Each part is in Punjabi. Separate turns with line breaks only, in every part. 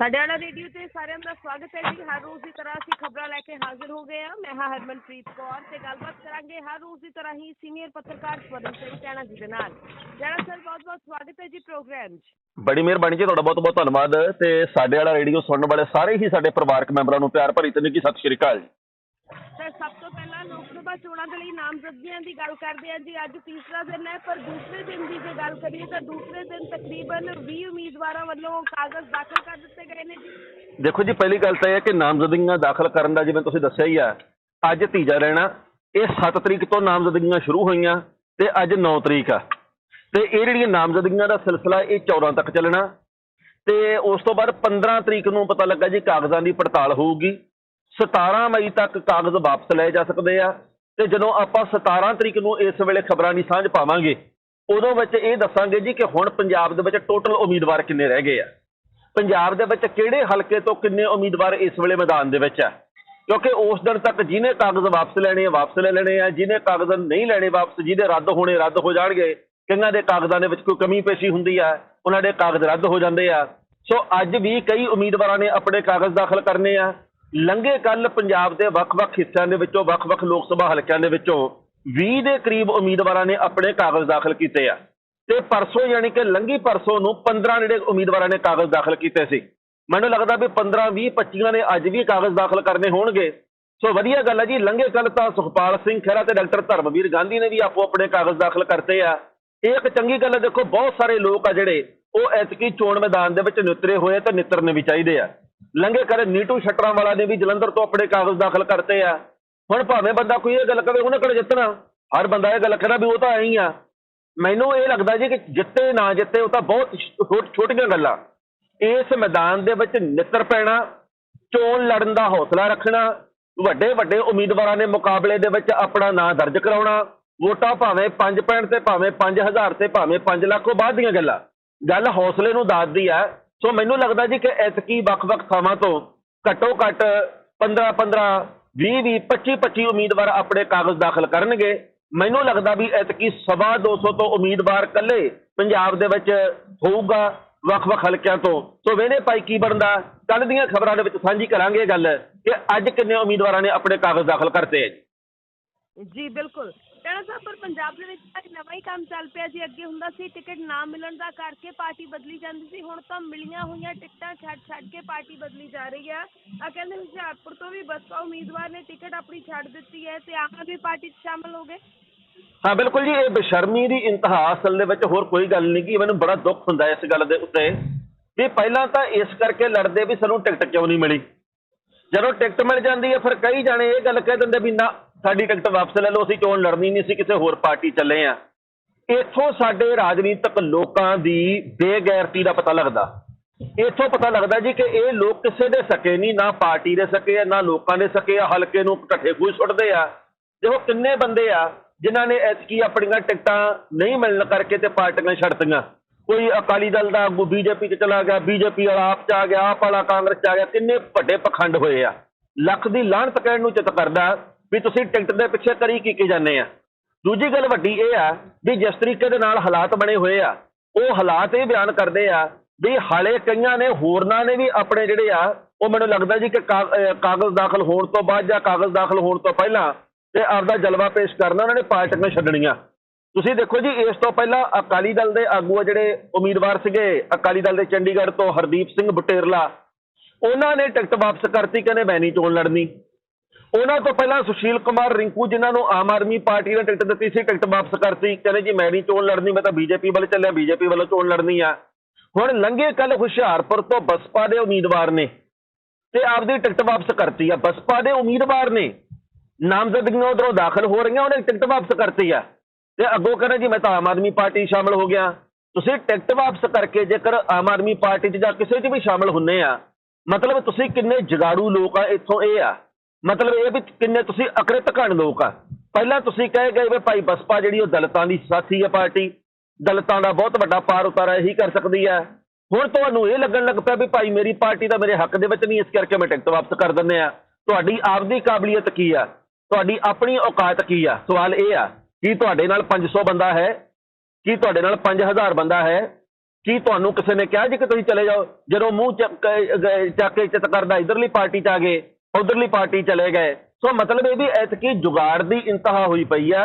ਸਾਡੇ ਵਾਲਾ ਰੇਡੀਓ ਤੇ ਸਾਰਿਆਂ ਦਾ ਸਵਾਗਤ ਹੈ ਜੀ। ਹਰ ਰੋਜ਼ ਦੀ ਤਰ੍ਹਾਂ ਅਸੀਂ ਖਬਰਾਂ ਲੈ ਕੇ ਹਾਜ਼ਰ ਹੋ ਗਏ ਹਾਂ। ਮੈਂ ਹਾਂ ਹਰਮਨਪ੍ਰੀਤ ਕੌਰ ਤੇ ਗੱਲਬਾਤ ਕਰਾਂਗੇ। ਹਰ ਰੋਜ਼ ਦੀ ਤਰ੍ਹਾਂ ਹੀ ਸੀਨੀਅਰ ਪੱਤਰਕਾਰ ਸਵਰਨ ਸਿੰਘ ਟੈਣਾ ਜੀ ਦੇ ਨਾਲ। ਜਣਾ ਸਰ ਬਹੁਤ ਬਹੁਤ ਸਵਾਗਤ ਹੈ ਜੀ ਪ੍ਰੋਗਰਾਮ 'ਚ।
ਬੜੀ ਮਿਹਰਬਾਨੀ ਜੀ, ਤੁਹਾਡਾ ਬਹੁਤ ਬਹੁਤ ਧੰਨਵਾਦ ਤੇ ਸਾਡੇ ਵਾਲਾ ਰੇਡੀਓ ਸੁਣਨ ਵਾਲੇ ਸਾਰੇ ਹੀ ਸਾਡੇ ਪਰਿਵਾਰਕ ਮੈਂਬਰਾਂ ਨੂੰ ਪਿਆਰ ਭਰੀ ਤੇ ਸਤਿ ਸ਼੍ਰੀ ਅਕਾਲ
ਸਰ ਸਭ ਤੋਂ ਪਹਿਲਾਂ ਲੋਕ ਸਭਾ ਚੋਣਾਂ ਦੇ ਲਈ ਨਾਮਜ਼ਦਗੀਆਂ ਦੀ ਗੱਲ ਕਰਦੇ ਹਾਂ ਜੀ। ਅੱਜ ਤੀਸਰਾ ਦਿਨ ਹੈ, ਪਰ ਦੂਸਰੇ ਦਿਨ ਦੀ ਜੇ ਗੱਲ ਕਰੀਏ ਤਾਂ ਦੂਸਰੇ ਦਿਨ ਤਕਰੀਬਨ 20 ਉਮੀਦਵਾਰਾਂ ਵੱਲੋਂ ਕਾਗਜ਼ ਦਾਖਲ ਕਰ ਦਿੱਤੇ ਗਏ ਨੇ ਜੀ।
ਦੇਖੋ ਜੀ, ਪਹਿਲੀ ਗੱਲ ਤਾਂ ਇਹ ਹੈ ਕਿ ਨਾਮਜ਼ਦਗੀਆਂ ਦਾਖਲ ਕਰਨ ਦਾ ਜਿਵੇਂ ਤੁਸੀਂ ਦੱਸਿਆ ਹੀ ਆ, ਅੱਜ ਤੀਜਾ ਰਹਿਣਾ ਇਹ 7 ਤਰੀਕ ਤੋਂ ਨਾਮਜ਼ਦਗੀਆਂ ਸ਼ੁਰੂ ਹੋਈਆਂ ਤੇ ਅੱਜ 9 ਤਰੀਕ ਆ। ਤੇ ਇਹ ਜਿਹੜੀਆਂ ਨਾਮਜ਼ਦਗੀਆਂ ਦਾ ਸਿਲਸਿਲਾ ਇਹ 14 ਤੱਕ ਚੱਲਣਾ ਤੇ ਉਸ ਤੋਂ ਬਾਅਦ 15 ਤਰੀਕ ਨੂੰ ਪਤਾ ਲੱਗਾ ਜੀ ਕਾਗਜ਼ਾਂ ਦੀ ਪੜਤਾਲ ਹੋਊਗੀ। 17 ਮਈ ਤੱਕ ਕਾਗਜ਼ ਵਾਪਸ ਲਏ ਜਾ ਸਕਦੇ ਆ ਤੇ ਜਦੋਂ ਆਪਾਂ 17 ਤਰੀਕ ਨੂੰ ਇਸ ਵੇਲੇ ਖਬਰਾਂ ਦੀ ਸਾਂਝ ਪਾਵਾਂਗੇ, ਉਦੋਂ ਵਿੱਚ ਇਹ ਦੱਸਾਂਗੇ ਜੀ ਕਿ ਹੁਣ ਪੰਜਾਬ ਦੇ ਵਿੱਚ ਟੋਟਲ ਉਮੀਦਵਾਰ ਕਿੰਨੇ ਰਹਿ ਗਏ ਆ? ਪੰਜਾਬ ਦੇ ਵਿੱਚ ਕਿਹੜੇ ਹਲਕੇ ਤੋਂ ਕਿੰਨੇ ਉਮੀਦਵਾਰ ਇਸ ਵੇਲੇ ਮੈਦਾਨ ਦੇ ਵਿੱਚ ਆ? ਕਿਉਂਕਿ ਉਸ ਦਿਨ ਤੱਕ ਜਿਹਨੇ ਕਾਗਜ਼ ਵਾਪਸ ਲੈਣੇ ਆ, ਵਾਪਸ ਲੈ ਲੈਣੇ ਆ, ਜਿਹਨੇ ਕਾਗਜ਼ ਨਹੀਂ ਲੈਣੇ ਵਾਪਸ, ਜਿਹਦੇ ਰੱਦ ਹੋਣੇ ਰੱਦ ਹੋ ਜਾਣਗੇ ਕਈਆਂ ਦੇ ਕਾਗਜ਼ਾਂ ਦੇ ਵਿੱਚ ਕੋਈ ਕਮੀ ਪੇਸ਼ੀ ਹੁੰਦੀ ਆ, ਉਹਨਾਂ ਦੇ ਕਾਗਜ਼ ਰੱਦ ਹੋ ਜਾਂਦੇ ਆ। ਸੋ ਅੱਜ ਵੀ ਕਈ ਉਮੀਦਵਾਰਾਂ ਨੇ ਆਪਣੇ ਕਾਗਜ਼ ਦਾਖਲ ਕਰਨੇ ਆ ਲੰਘੇ ਕੱਲ ਪੰਜਾਬ ਦੇ ਵੱਖ-ਵੱਖ ਹਿੱਸਿਆਂ ਦੇ ਵਿੱਚੋਂ ਵੱਖ-ਵੱਖ ਲੋਕ ਸਭਾ ਹਲਕਿਆਂ ਦੇ ਵਿੱਚੋਂ 20 ਦੇ ਕਰੀਬ ਉਮੀਦਵਾਰਾਂ ਨੇ ਆਪਣੇ ਕਾਗਜ਼ ਦਾਖਲ ਕੀਤੇ ਆ। ਤੇ ਪਰਸੋਂ ਯਾਨੀ ਕਿ ਲੰਘੀ ਪਰਸੋਂ ਨੂੰ 15 ਜਿਹੜੇ ਉਮੀਦਵਾਰਾਂ ਨੇ ਕਾਗਜ਼ ਦਾਖਲ ਕੀਤੇ ਸੀ। ਮੈਨੂੰ ਲੱਗਦਾ ਵੀ 15 20 25 ਨੇ ਅੱਜ ਵੀ ਕਾਗਜ਼ ਦਾਖਲ ਕਰਨੇ ਹੋਣਗੇ। ਸੋ ਵਧੀਆ ਗੱਲ ਹੈ ਜੀ, ਲੰਘੇ ਕੱਲ ਤਾਂ ਸੁਖਪਾਲ ਸਿੰਘ ਖਹਿਰਾ ਤੇ ਡਾਕਟਰ ਧਰਮਵੀਰ ਗਾਂਧੀ ਨੇ ਵੀ ਆਪੋ ਆਪਣੇ ਕਾਗਜ਼ ਦਾਖਲ ਕਰਤੇ ਆ। ਇਹ ਇੱਕ ਚੰਗੀ ਗੱਲ ਹੈ ਦੇਖੋ ਬਹੁਤ ਸਾਰੇ ਲੋਕ ਆ ਜਿਹੜੇ ਉਹ ਐਤਕੀ ਚੋਣ ਮੈਦਾਨ ਦੇ ਵਿੱਚ ਨਿਤਰੇ ਹੋਏ ਤੇ ਨਿਤਰਨੇ ਵੀ ਚਾਹੀਦੇ ਆ। ਲੰਘੇ ਕਰੇ ਨੀਟੂ ਸ਼ਟਰਾਂ ਵਾਲਾ ਨੇ ਵੀ ਜਲੰਧਰ ਤੋਂ ਆਪਣੇ ਕਾਗਜ਼ ਦਾਖਲ ਕਰਤੇ ਆ। ਹੁਣ ਭਾਵੇਂ ਬੰਦਾ ਕੋਈ ਇਹ ਗੱਲ ਕਵੇ, ਉਹਨਾਂ ਕੋਲ ਜਿੱਤਣਾ? ਹਰ ਬੰਦਾ ਇਹ ਗੱਲ ਕਹਿੰਦਾ ਵੀ ਉਹ ਤਾਂ ਐਂ ਹੀ ਆ। ਮੈਨੂੰ ਇਹ ਲੱਗਦਾ ਜੀ ਕਿ ਜਿੱਤੇ ਨਾ ਜਿੱਤੇ ਉਹ ਤਾਂ ਬਹੁਤ ਛੋਟੀਆਂ ਗੱਲਾਂ। ਇਸ ਮੈਦਾਨ ਦੇ ਵਿੱਚ ਨਿੱਤਰ ਪੈਣਾ, ਚੋਣ ਲੜਨ ਦਾ ਹੌਸਲਾ ਰੱਖਣਾ ਵੱਡੇ ਵੱਡੇ ਉਮੀਦਵਾਰਾਂ ਦੇ ਮੁਕਾਬਲੇ ਦੇ ਵਿੱਚ ਆਪਣਾ ਨਾਂ ਦਰਜ ਕਰਾਉਣਾ, ਵੋਟਾਂ ਭਾਵੇਂ 5 ਪੈਣ ਤੇ ਭਾਵੇਂ 5000 ਤੇ ਭਾਵੇਂ 5 ਲੱਖ, ਉਹ ਬਾਅਦ ਦੀਆਂ ਗੱਲਾਂ। ਗੱਲ ਹੌਸਲੇ ਨੂੰ ਦੱਸਦੀ ਆ। ਸੋ ਮੈਨੂੰ ਲੱਗਦਾ ਜੀ ਕਿ ਐਤਕੀ ਵੱਖ-ਵੱਖ ਥਾਵਾਂ ਤੋਂ ਘੱਟੋ ਘੱਟ 15 15 20 20 25 25 ਉਮੀਦਵਾਰ ਆਪਣੇ ਕਾਗਜ਼ ਦਾਖਲ ਕਰਨਗੇ। ਮੈਨੂੰ ਲੱਗਦਾ ਵੀ ਐਤਕੀ ਸਵਾ 200 ਤੋਂ ਉਮੀਦਵਾਰ ਕੱਲੇ ਪੰਜਾਬ ਦੇ ਵਿੱਚ ਹੋਊਗਾ ਵੱਖ-ਵੱਖ ਹਲਕਿਆਂ ਤੋਂ। ਸੋ ਵੇਨੇ ਭਾਈ ਕੀ ਬਣਦਾ? ਕੱਲ ਦੀਆਂ ਖਬਰਾਂ ਦੇ ਵਿੱਚ ਸਾਂਝੀ ਕਰਾਂਗੇ ਗੱਲ ਕਿ ਅੱਜ ਕਿੰਨੇ ਉਮੀਦਵਾਰਾਂ ਨੇ ਆਪਣੇ ਕਾਗਜ਼ ਦਾਖਲ ਕਰਤੇ ਹੈ ਜੀ,
ਬਿਲਕੁਲ। ਟੈਣਾ ਸਾਹਿਬ ਪਰ ਪੰਜਾਬ ਦੇ ਵਿੱਚ ਅੱਜ ਨਵਾਂ ਹੀ ਕੰਮ ਚੱਲ ਪਿਆ ਜੀ ਅੱਗੇ ਹੁੰਦਾ ਸੀ ਟਿਕਟ ਨਾ ਮਿਲਣ ਦਾ ਕਰਕੇ ਪਾਰਟੀ ਬਦਲੀ ਜਾਂਦੀ ਸੀ, ਹੁਣ ਤਾਂ ਮਿਲੀਆਂ ਹੋਈਆਂ ਟਿਕਟਾਂ ਛੱਡ ਛੱਡ ਕੇ ਪਾਰਟੀ ਬਦਲੀ ਜਾ ਰਹੀ ਆ। ਆ ਕਹਿੰਦੇ ਹੁਸ਼ਿਆਰਪੁਰ ਤੋਂ ਵੀ ਬਸਪਾ ਉਮੀਦਵਾਰ ਨੇ ਟਿਕਟ ਆਪਣੀ ਛੱਡ ਦਿੱਤੀ ਹੈ ਤੇ ਆਮ ਆਦਮੀ ਪਾਰਟੀ 'ਚ ਸ਼ਾਮਲ ਹੋ ਗਏ।
ਹਾਂ, ਬਿਲਕੁਲ ਜੀ, ਇਹ ਬੇਸ਼ਰਮੀ ਦੀ ਇੰਤਹਾ ਅਸਲ ਦੇ ਵਿੱਚ ਹੋਰ ਕੋਈ ਗੱਲ ਨਹੀਂ ਕਿ ਮੈਨੂੰ ਬੜਾ ਦੁੱਖ ਹੁੰਦਾ ਇਸ ਗੱਲ ਦੇ ਉੱਤੇ ਵੀ ਪਹਿਲਾਂ ਤਾਂ ਇਸ ਕਰਕੇ ਲੜਦੇ ਵੀ ਸਾਨੂੰ ਟਿਕਟ ਕਿਉਂ ਨਹੀਂ ਮਿਲੀ। ਜਦੋਂ ਟਿਕਟ ਮਿਲ ਜਾਂਦੀ ਹੈ, ਫਿਰ ਕਈ ਜਾਣੇ ਇਹ ਗੱਲ ਕਹਿ ਦਿੰਦੇ ਵੀ ਨਾ ਸਾਡੀ ਟਿਕਟ ਵਾਪਸ ਲੈ ਲਓ, ਅਸੀਂ ਚੋਣ ਲੜਨੀ ਨਹੀਂ ਸੀ, ਕਿਸੇ ਹੋਰ ਪਾਰਟੀ ਚੱਲੇ ਆ। ਇੱਥੋਂ ਸਾਡੇ ਰਾਜਨੀਤਿਕ ਲੋਕਾਂ ਦੀ ਬੇਗੈਰਤੀ ਦਾ ਪਤਾ ਲੱਗਦਾ। ਇੱਥੋਂ ਪਤਾ ਲੱਗਦਾ ਜੀ ਕਿ ਇਹ ਲੋਕ ਕਿਸੇ ਦੇ ਸਕੇ ਨਹੀਂ, ਨਾ ਪਾਰਟੀ ਦੇ ਸਕੇ ਆ ਨਾ ਲੋਕਾਂ ਦੇ ਸਕੇ, ਆ ਹਲਕੇ ਨੂੰ ਇਕੱਠੇ ਖੂਹ ਸੁੱਟਦੇ ਆ। ਦੇਖੋ ਕਿੰਨੇ ਬੰਦੇ ਆ, ਜਿਨ੍ਹਾਂ ਨੇ ਐਤਕੀ ਆਪਣੀਆਂ ਟਿਕਟਾਂ ਨਹੀਂ ਮਿਲਣ ਕਰਕੇ ਤੇ ਪਾਰਟੀਆਂ ਛੱਡਤੀਆਂ। ਕੋਈ ਅਕਾਲੀ ਦਲ ਦਾ ਆਗੂ ਬੀਜੇਪੀ 'ਚ ਚਲਾ ਗਿਆ, ਬੀਜੇਪੀ ਵਾਲਾ ਆਪ 'ਚ ਆ ਗਿਆ, ਆਪ ਵਾਲਾ ਕਾਂਗਰਸ 'ਚ ਆ ਗਿਆ, ਕਿੰਨੇ ਵੱਡੇ ਪਖੰਡ ਹੋਏ ਆ। ਲੱਖ ਦੀ ਲਾਹਨਤ ਕਹਿਣ ਨੂੰ ਚਿੱਤ ਕਰਦਾ ਵੀ ਤੁਸੀਂ ਟਿਕਟ ਦੇ ਪਿੱਛੇ ਕਰੀ ਕੀ ਕੀ ਜਾਂਦੇ ਆ। ਦੂਜੀ ਗੱਲ ਵੱਡੀ ਇਹ ਆ ਵੀ ਜਿਸ ਤਰੀਕੇ ਦੇ ਨਾਲ ਹਾਲਾਤ ਬਣੇ ਹੋਏ ਆ, ਉਹ ਹਾਲਾਤ ਇਹ ਬਿਆਨ ਕਰਦੇ ਆ ਵੀ ਹਾਲੇ ਕਈਆਂ ਨੇ, ਹੋਰਨਾਂ ਨੇ ਵੀ ਆਪਣੇ ਜਿਹੜੇ ਆ, ਉਹ ਮੈਨੂੰ ਲੱਗਦਾ ਜੀ ਕਿ ਕਾ- ਕਾਗਜ਼ ਦਾਖਲ ਹੋਣ ਤੋਂ ਬਾਅਦ ਜਾਂ ਕਾਗਜ਼ ਦਾਖਲ ਹੋਣ ਤੋਂ ਪਹਿਲਾਂ ਤੇ ਆਪਦਾ ਜਲਵਾ ਪੇਸ਼ ਕਰਨਾ, ਉਹਨਾਂ ਨੇ ਪਾਰਟੀਆਂ ਛੱਡਣੀਆਂ। ਤੁਸੀਂ ਦੇਖੋ ਜੀ, ਇਸ ਤੋਂ ਪਹਿਲਾਂ ਅਕਾਲੀ ਦਲ ਦੇ ਆਗੂ ਆ ਜਿਹੜੇ ਉਮੀਦਵਾਰ ਸੀਗੇ, ਅਕਾਲੀ ਦਲ ਦੇ ਚੰਡੀਗੜ੍ਹ ਤੋਂ ਹਰਦੀਪ ਸਿੰਘ ਬਟੇਰਲਾ, ਉਹਨਾਂ ਨੇ ਟਿਕਟ ਵਾਪਸ ਕਰਤੀ, ਕਹਿੰਦੇ ਮੈਂ ਨਹੀਂ ਚੋਣ ਲੜਨੀ। ਉਹਨਾਂ ਤੋਂ ਪਹਿਲਾਂ ਸੁਸ਼ੀਲ ਕੁਮਾਰ ਰਿੰਕੂ, ਜਿਨ੍ਹਾਂ ਨੂੰ ਆਮ ਆਦਮੀ ਪਾਰਟੀ ਨੇ ਟਿਕਟ ਦਿੱਤੀ ਸੀ, ਟਿਕਟ ਵਾਪਸ ਕਰਤੀ। ਕਹਿੰਦੇ ਜੀ, ਮੈਂ ਨਹੀਂ ਚੋਣ ਲੜਨੀ, ਮੈਂ ਤਾਂ ਬੀਜੇਪੀ ਵੱਲ ਚੱਲਿਆ, ਬੀਜੇਪੀ ਵੱਲੋਂ ਚੋਣ ਲੜਨੀ ਆ। ਹੁਣ ਲੰਘੇ ਕੱਲ ਹੁਸ਼ਿਆਰਪੁਰ ਤੋਂ ਬਸਪਾ ਦੇ ਉਮੀਦਵਾਰ ਨੇ ਤੇ ਆਪਦੀ ਟਿਕਟ ਵਾਪਸ ਕਰਤੀ ਆ। ਬਸਪਾ ਦੇ ਉਮੀਦਵਾਰ ਨੇ ਨਾਮਜ਼ਦਗੀਆਂ ਉਧਰੋਂ ਦਾਖਲ ਹੋ ਰਹੀਆਂ, ਉਹਨੇ ਟਿਕਟ ਵਾਪਸ ਕਰਤੀ ਆ। ਤੇ ਅੱਗੋਂ ਕਹਿੰਦੇ ਜੀ, ਮੈਂ ਤਾਂ ਆਮ ਆਦਮੀ ਪਾਰਟੀ ਸ਼ਾਮਲ ਹੋ ਗਿਆ। ਤੁਸੀਂ ਟਿਕਟ ਵਾਪਸ ਕਰਕੇ ਜੇਕਰ ਆਮ ਆਦਮੀ ਪਾਰਟੀ 'ਚ ਜਾਂ ਕਿਸੇ 'ਚ ਵੀ ਸ਼ਾਮਲ ਹੁੰਨੇ ਆ, ਮਤਲਬ ਤੁਸੀਂ ਕਿੰਨੇ ਜਗਾੜੂ ਲੋਕ ਆ, ਇੱਥੋਂ ਇਹ ਆ। ਮਤਲਬ ਇਹ ਵੀ ਕਿੰਨੇ ਤੁਸੀਂ ਅਕਰਿਤ ਘਣ ਲੋਕ ਆ। ਪਹਿਲਾਂ ਤੁਸੀਂ ਕਹੇ ਗਏ ਵੀ ਭਾਈ ਬਸਪਾ ਜਿਹੜੀ ਉਹ ਦਲਤਾਂ ਦੀ ਸਾਥੀ ਆ ਪਾਰਟੀ, ਦਲਤਾਂ ਦਾ ਬਹੁਤ ਵੱਡਾ ਪਾਰ ਉਤਾਰਾ ਇਹੀ ਕਰ ਸਕਦੀ ਹੈ ਹੁਣ ਤੁਹਾਨੂੰ ਇਹ ਲੱਗਣ ਲੱਗ ਪਿਆ ਵੀ ਭਾਈ ਮੇਰੀ ਪਾਰਟੀ ਤਾਂ ਮੇਰੇ ਹੱਕ ਦੇ ਵਿੱਚ ਨਹੀਂ, ਇਸ ਕਰਕੇ ਮੈਂ ਟਿਕਟ ਵਾਪਸ ਕਰ ਦਿੰਦੇ ਆ। ਤੁਹਾਡੀ ਆਪਦੀ ਕਾਬਲੀਅਤ ਕੀ ਆ? ਤੁਹਾਡੀ ਆਪਣੀ ਔਕਾਤ ਕੀ ਆ? ਸਵਾਲ ਇਹ ਆ, ਕੀ ਤੁਹਾਡੇ ਨਾਲ 500 ਬੰਦਾ ਹੈ? ਕੀ ਤੁਹਾਡੇ ਨਾਲ 5000 ਬੰਦਾ ਹੈ? ਕੀ ਤੁਹਾਨੂੰ ਕਿਸੇ ਨੇ ਕਿਹਾ ਜੀ ਕਿ ਤੁਸੀਂ ਚਲੇ ਜਾਓ? ਜਦੋਂ ਮੂੰਹ ਚੱਕ ਚੱਕ ਕੇ ਚਿੱਤ ਕਰਦਾ, ਇਧਰਲੀ ਪਾਰਟੀ ਚ ਆ ਗਏ ਉਧਰਲੀ ਪਾਰਟੀ ਚਲੇ ਗਏ। ਸੋ ਮਤਲਬ ਇਹ ਵੀ ਐਤਕੀ ਜੁਗਾੜ ਦੀ ਇੰਤਹਾ ਹੋਈ ਪਈ ਆ।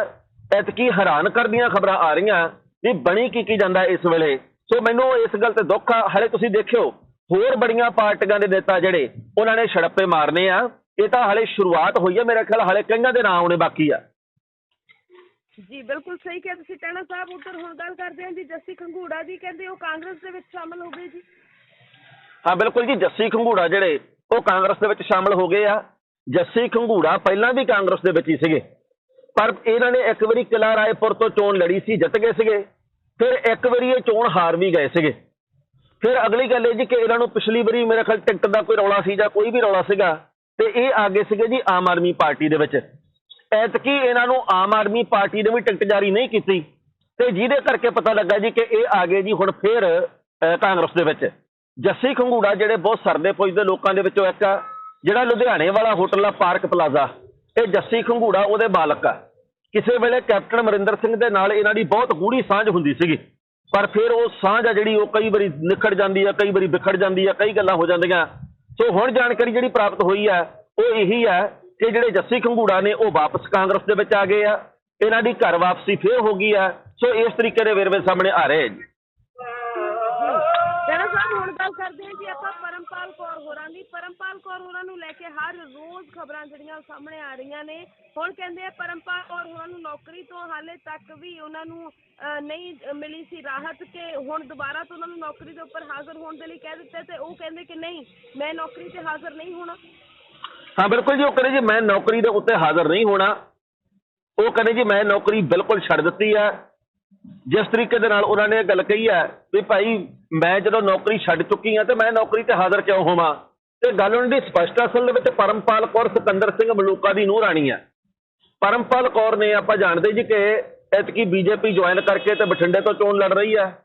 ਐਤਕੀ ਹੈਰਾਨ ਕਰਦੀਆਂ ਖਬਰਾਂ ਆ ਰਹੀਆਂ ਵੀ ਬਣੀ ਕੀ ਕੀ ਜਾਂਦਾ ਇਸ ਵੇਲੇ। ਸੋ ਮੈਨੂੰ ਇਸ ਗੱਲ ਤੇ ਦੁੱਖ ਆ। ਹਲੇ ਤੁਸੀਂ ਦੇਖਿਓ ਹੋਰ ਬੜੀਆਂ ਪਾਰਟੀਆਂ ਦੇ ਨੇਤਾ ਜਿਹੜੇ ਉਹਨਾਂ ਨੇ ਛੜੱਪੇ ਮਾਰਨੇ ਆ। ਇਹ ਤਾਂ ਹਲੇ ਸ਼ੁਰੂਆਤ ਹੋਈ ਹੈ ਮੇਰੇ ਖਿਆਲ ਹਲੇ ਕਈਆਂ ਦੇ ਨਾਂ ਆਉਣੇ ਬਾਕੀ ਆ।
ਜੀ ਬਿਲਕੁਲ ਸਹੀ ਕਿਹਾ ਤੁਸੀਂ। ਟਾਣਾ ਸਾਹਿਬ ਉੱਧਰ ਹੁਣ ਗੱਲ ਕਰਦੇ ਹਾਂ ਜੀ ਜੱਸੀ ਖੰਗੂੜਾ ਜੀ। ਕਹਿੰਦੇ ਉਹ ਕਾਂਗਰਸ ਦੇ ਵਿੱਚ ਸ਼ਾਮਲ ਹੋ ਗਏ ਜੀ।
ਹਾਂ ਬਿਲਕੁਲ ਜੀ ਜੱਸੀ ਖੰਗੂੜਾ ਜਿਹੜੇ ਉਹ ਕਾਂਗਰਸ ਦੇ ਵਿੱਚ ਸ਼ਾਮਲ ਹੋ ਗਏ ਆ, ਜੱਸੀ ਖੰਗੂੜਾ ਪਹਿਲਾਂ ਵੀ ਕਾਂਗਰਸ ਦੇ ਵਿੱਚ ਹੀ ਸੀਗੇ। ਪਰ ਇਹਨਾਂ ਨੇ ਇੱਕ ਵਾਰੀ ਕਿਲਾ ਰਾਏਪੁਰ ਤੋਂ ਚੋਣ ਲੜੀ ਸੀ, ਜਿੱਤ ਗਏ ਸੀਗੇ। ਫਿਰ ਇੱਕ ਵਾਰੀ ਇਹ ਚੋਣ ਹਾਰ ਵੀ ਗਏ ਸੀਗੇ। ਫਿਰ ਅਗਲੀ ਗੱਲ ਇਹ ਜੀ ਕਿ ਇਹਨਾਂ ਨੂੰ ਪਿਛਲੀ ਵਾਰੀ ਮੇਰੇ ਖਿਆਲ ਟਿਕਟ ਦਾ ਕੋਈ ਰੌਲਾ ਸੀ ਜਾਂ ਕੋਈ ਵੀ ਰੌਲਾ ਸੀਗਾ, ਤੇ ਇਹ ਆਗੇ ਸੀਗੇ ਜੀ ਆਮ ਆਦਮੀ ਪਾਰਟੀ ਦੇ ਵਿੱਚ। ਐਤਕੀ ਇਹਨਾਂ ਨੂੰ ਆਮ ਆਦਮੀ ਪਾਰਟੀ ਨੇ ਵੀ ਟਿਕਟ ਜਾਰੀ ਨਹੀਂ ਕੀਤੀ, ਤੇ ਜਿਹਦੇ ਕਰਕੇ ਪਤਾ ਲੱਗਾ ਜੀ ਕਿ ਇਹ ਆ ਗਏ ਜੀ ਹੁਣ ਫੇਰ ਕਾਂਗਰਸ ਦੇ ਵਿੱਚ। ਜੱਸੀ ਖੰਗੂੜਾ ਜਿਹੜੇ ਬਹੁਤ ਸਰਦੇ ਪੁੱਜਦੇ ਲੋਕਾਂ ਦੇ ਵਿੱਚੋਂ ਇੱਕ ਆ, ਜਿਹੜਾ ਲੁਧਿਆਣੇ ਵਾਲਾ ਹੋਟਲ ਆ, ਪਾਰਕ ਪਲਾਜ਼ਾ। ਇਹ ਜੱਸੀ ਖੰਗੂੜਾ, ਉਹਦੇ ਮਾਲਕ ਆ। ਕਿਸੇ ਵੇਲੇ ਕੈਪਟਨ ਅਮਰਿੰਦਰ ਸਿੰਘ ਦੇ ਨਾਲ ਇਹਨਾਂ ਦੀ ਬਹੁਤ ਗੂੜੀ ਸਾਂਝ ਹੁੰਦੀ ਸੀਗੀ। ਪਰ ਫਿਰ ਉਹ ਸਾਂਝ ਆ ਜਿਹੜੀ, ਉਹ ਕਈ ਵਾਰੀ ਨਿਖੜ ਜਾਂਦੀ ਆ, ਕਈ ਵਾਰੀ ਵਿਖੜ ਜਾਂਦੀ ਆ, ਕਈ ਗੱਲਾਂ ਹੋ ਜਾਂਦੀਆਂ। ਸੋ ਹੁਣ ਜਾਣਕਾਰੀ ਜਿਹੜੀ ਪ੍ਰਾਪਤ ਹੋਈ ਆ, ਉਹ ਇਹੀ ਆ ਕਿ ਜਿਹੜੇ ਜੱਸੀ ਖੰਗੂੜਾ ਨੇ, ਉਹ ਵਾਪਸ ਕਾਂਗਰਸ ਦੇ ਵਿੱਚ ਆ ਗਏ ਆ। ਇਹਨਾਂ ਦੀ ਘਰ ਵਾਪਸੀ ਫੇਰ ਹੋ ਗਈ ਆ। ਸੋ ਇਸ ਤਰੀਕੇ ਦੇ ਵੇਰਵੇ ਸਾਹਮਣੇ ਆ ਰਹੇ ਆ ਜੀ।
ਗੱਲ ਕਰਦੇ ਹਾਂ ਜੀ ਆਪਾਂ ਪਰਮਪਾਲ ਕੌਰ ਹੋਰਾਂ ਦੀ। ਪਰਮਪਾਲ ਕੌਰ ਹੋਰਾਂ ਨੂੰ ਲੈ ਕੇ ਹਰ ਰੋਜ਼ ਖਬਰਾਂ ਜਿਹੜੀਆਂ ਉਹ ਸਾਹਮਣੇ ਆ ਰਹੀਆਂ ਨੇ। ਹੁਣ ਕਹਿੰਦੇ ਆ ਪਰਮਪਾਲ ਕੌਰ ਹੋਰਾਂ ਨੂੰ ਨੌਕਰੀ ਤੋਂ ਹਾਲੇ ਤੱਕ ਵੀ ਉਹਨਾਂ ਨੂੰ ਅਹ, ਨਹੀਂ ਮਿਲੀ ਸੀ ਰਾਹਤ ਕਿ ਹੁਣ ਦੁਬਾਰਾ ਤੋਂ ਉਹਨਾਂ ਨੂੰ ਨੌਕਰੀ ਦੇ ਉੱਪਰ ਹਾਜ਼ਰ ਹੋਣ ਦੇ ਲਈ ਕਹਿ ਦਿੱਤਾ ਤੇ ਉਹ ਕਹਿੰਦੇ ਕਿ ਨਹੀਂ ਮੈਂ ਨੌਕਰੀ ਤੇ ਹਾਜ਼ਰ ਨਹੀਂ ਹੋਣਾ।
ਹਾਂ ਬਿਲਕੁਲ ਜੀ ਉਹ ਕਹਿੰਦੇ ਜੀ ਮੈਂ ਨੌਕਰੀ ਦੇ ਉੱਤੇ ਹਾਜ਼ਰ ਨਹੀਂ ਹੋਣਾ। ਉਹ ਕਹਿੰਦੇ ਜੀ ਮੈਂ ਨੌਕਰੀ ਬਿਲਕੁਲ ਛੱਡ ਦਿੱਤੀ ਆ। ਜਿਸ ਤਰੀਕੇ ਦੇ ਨਾਲ ਉਹਨਾਂ ਨੇ ਇਹ ਗੱਲ ਕਹੀ ਹੈ ਵੀ ਭਾਈ ਮੈਂ ਜਦੋਂ ਨੌਕਰੀ ਛੱਡ ਚੁੱਕੀ ਹਾਂ ਤੇ ਮੈਂ ਨੌਕਰੀ ਤੇ ਹਾਜ਼ਰ ਕਿਉਂ ਹੋਵਾਂ? ਤੇ ਗੱਲ ਉਹਨਾਂ ਦੀ ਸਪਸ਼ਟ ਅਸਲ ਦੇ ਵਿੱਚ ਪਰਮਪਾਲ ਕੌਰ ਸਿਕੰਦਰ ਸਿੰਘ ਮਲੂਕਾ ਦੀ ਨੂੰਹ ਰਾਣੀ ਹੈ। ਪਰਮਪਾਲ ਕੌਰ ਨੇ ਆਪਾਂ ਜਾਣਦੇ ਜੀ ਕਿ ਐਤਕੀ ਬੀਜੇਪੀ ਜੁਆਇਨ ਕਰਕੇ ਤੇ ਬਠਿੰਡੇ ਤੋਂ ਚੋਣ ਲੜ ਰਹੀ ਹੈ।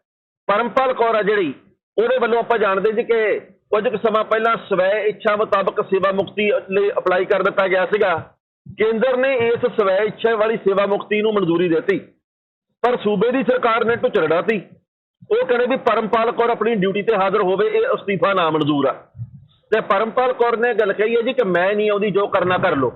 ਪਰਮਪਾਲ ਕੌਰ ਆ ਜਿਹੜੀ, ਉਹਦੇ ਵੱਲੋਂ ਆਪਾਂ ਜਾਣਦੇ ਜੀ ਕਿ ਕੁਝ ਕੁ ਸਮਾਂ ਪਹਿਲਾਂ ਸਵੈ ਇੱਛਾ ਮੁਤਾਬਕ ਸੇਵਾ ਮੁਕਤੀ ਲਈ ਅਪਲਾਈ ਕਰ ਦਿੱਤਾ ਗਿਆ ਸੀਗਾ। ਕੇਂਦਰ ਨੇ ਇਸ ਸਵੈ ਇੱਛਾ ਵਾਲੀ ਸੇਵਾ ਮੁਕਤੀ ਨੂੰ ਮਨਜ਼ੂਰੀ ਦਿੱਤੀ। ਪਰ ਸੂਬੇ ਦੀ ਸਰਕਾਰ ਨੇ ਢੁਚੜਾਤੀ ਉਹ ਕਹਿੰਦੇ ਵੀ ਪਰਮਪਾਲ ਕੌਰ ਆਪਣੀ ਡਿਊਟੀ ਤੇ ਹਾਜ਼ਰ ਹੋਵੇ, ਇਹ ਅਸਤੀਫਾ ਨਾ ਮਨਜ਼ੂਰ ਆ। ਤੇ ਪਰਮਪਾਲ ਕੌਰ ਨੇ ਗੱਲ ਕਹੀ ਹੈ ਜੀ ਕਿ ਮੈਂ ਨਹੀਂ ਆਉਂਦੀ, ਜੋ ਕਰਨਾ ਕਰ ਲਓ।